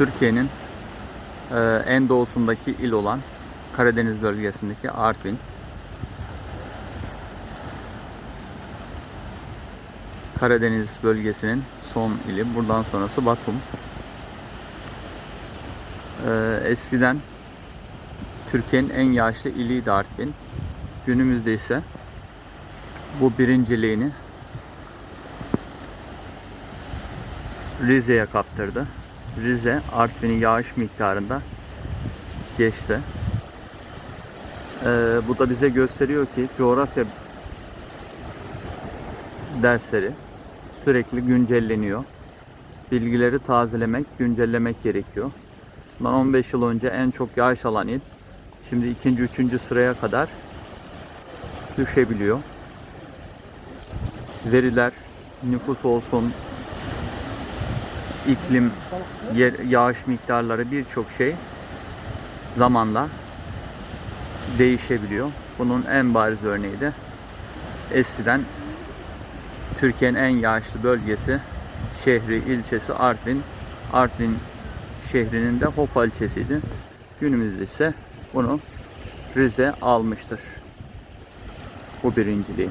Türkiye'nin e, en doğusundaki il olan Karadeniz bölgesindeki Artvin. Karadeniz bölgesinin son ili. Buradan sonrası Batum. E, eskiden Türkiye'nin en yaşlı iliydi Artvin. Günümüzde ise bu birinciliğini Rize'ye kaptırdı. Rize Artvin'i yağış miktarında geçti. Ee, bu da bize gösteriyor ki coğrafya dersleri sürekli güncelleniyor. Bilgileri tazelemek, güncellemek gerekiyor. Bundan 15 yıl önce en çok yağış alan il şimdi ikinci, üçüncü sıraya kadar düşebiliyor. Veriler, nüfus olsun, iklim, yağış miktarları birçok şey zamanla değişebiliyor. Bunun en bariz örneği de eskiden Türkiye'nin en yağışlı bölgesi, şehri, ilçesi Artvin. Artvin şehrinin de Hopa ilçesiydi. Günümüzde ise bunu Rize almıştır. Bu birinciliği.